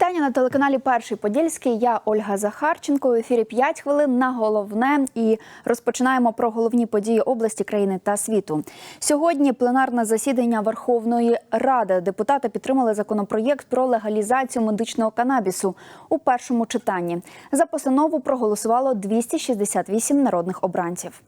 на телеканалі Перший Подільський. Я Ольга Захарченко. У ефірі 5 хвилин на головне і розпочинаємо про головні події області, країни та світу. Сьогодні пленарне засідання Верховної Ради. Депутати підтримали законопроєкт про легалізацію медичного канабісу у першому читанні. За постанову проголосувало 268 народних обранців.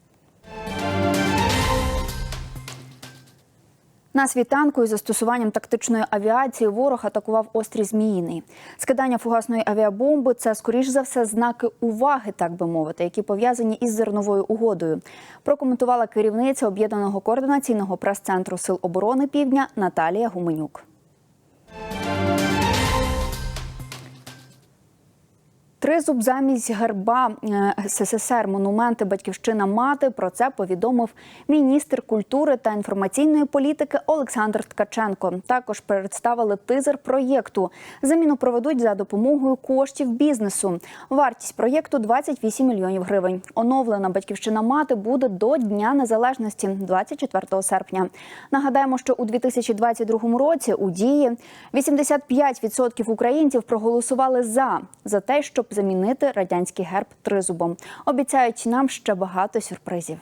На світанку із застосуванням тактичної авіації ворог атакував острів Зміїний. Скидання фугасної авіабомби це скоріш за все знаки уваги, так би мовити, які пов'язані із зерновою угодою. Прокоментувала керівниця об'єднаного координаційного прес-центру Сил оборони Півдня Наталія Гуменюк. Тризуб замість герба е, СССР монументи Батьківщина мати. Про це повідомив міністр культури та інформаційної політики Олександр Ткаченко. Також представили тизер проєкту. Заміну проведуть за допомогою коштів бізнесу. Вартість проєкту 28 мільйонів гривень. Оновлена батьківщина мати буде до Дня Незалежності 24 серпня. Нагадаємо, що у 2022 році у дії 85% українців проголосували за, за те, щоб замінити радянський герб тризубом. Обіцяють нам ще багато сюрпризів.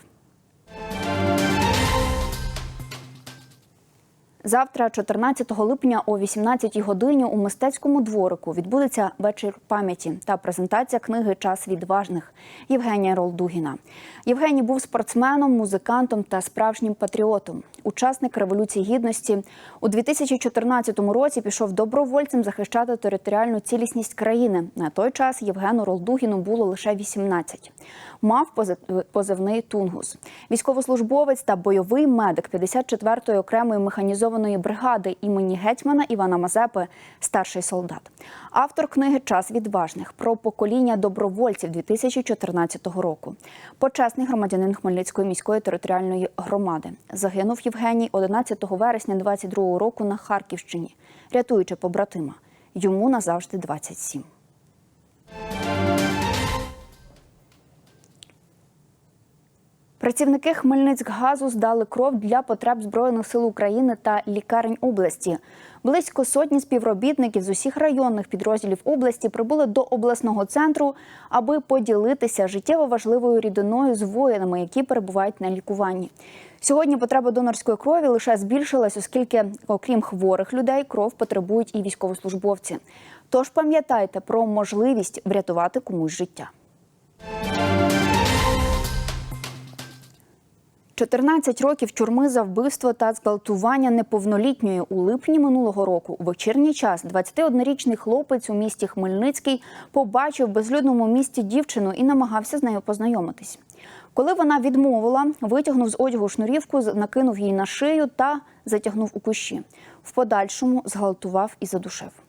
Завтра, 14 липня, о 18 годині у мистецькому дворику відбудеться вечір пам'яті та презентація книги Час відважних Євгенія Ролдугіна. Євгеній був спортсменом, музикантом та справжнім патріотом. Учасник революції гідності у 2014 році пішов добровольцем захищати територіальну цілісність країни. На той час Євгену Ролдугіну було лише 18. Мав позивний тунгус. Військовослужбовець та бойовий медик 54-ї окремої механізованої бригади імені гетьмана Івана Мазепи, старший солдат. Автор книги Час відважних про покоління добровольців 2014 року. Почесний громадянин Хмельницької міської територіальної громади. Загинув Євгеній 11 вересня 22 року на Харківщині, рятуючи побратима. Йому назавжди 27. Працівники Хмельницькгазу здали кров для потреб Збройних сил України та лікарень області. Близько сотні співробітників з усіх районних підрозділів області прибули до обласного центру, аби поділитися життєво важливою рідиною з воїнами, які перебувають на лікуванні. Сьогодні потреба донорської крові лише збільшилась, оскільки, окрім хворих людей, кров потребують і військовослужбовці. Тож пам'ятайте про можливість врятувати комусь життя. 14 років тюрми за вбивство та зґвалтування неповнолітньої у липні минулого року. У вечірній час 21-річний хлопець у місті Хмельницький побачив в безлюдному місті дівчину і намагався з нею познайомитись. Коли вона відмовила, витягнув з одягу шнурівку, накинув її на шию та затягнув у кущі. В подальшому зґвалтував і задушив.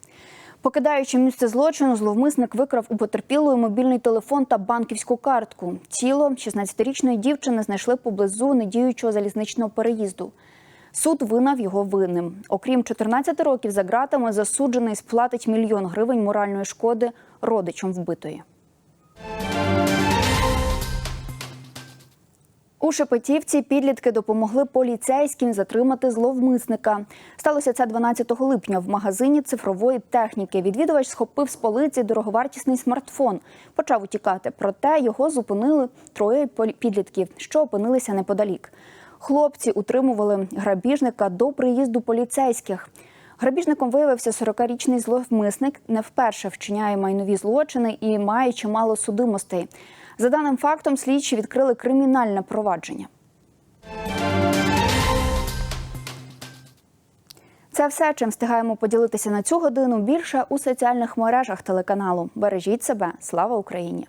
Покидаючи місце злочину, зловмисник викрав у потерпілої мобільний телефон та банківську картку. Тіло 16-річної дівчини знайшли поблизу недіючого залізничного переїзду. Суд винав його винним. Окрім 14 років за ґратами, засуджений сплатить мільйон гривень моральної шкоди родичам вбитої. У Шепетівці підлітки допомогли поліцейським затримати зловмисника. Сталося це 12 липня в магазині цифрової техніки. Відвідувач схопив з полиці дороговартісний смартфон, почав утікати. Проте його зупинили троє підлітків, що опинилися неподалік. Хлопці утримували грабіжника до приїзду поліцейських. Грабіжником виявився 40-річний зловмисник, не вперше вчиняє майнові злочини і має чимало судимостей. За даним фактом, слідчі відкрили кримінальне провадження. Це все, чим встигаємо поділитися на цю годину. Більше у соціальних мережах телеканалу. Бережіть себе, слава Україні!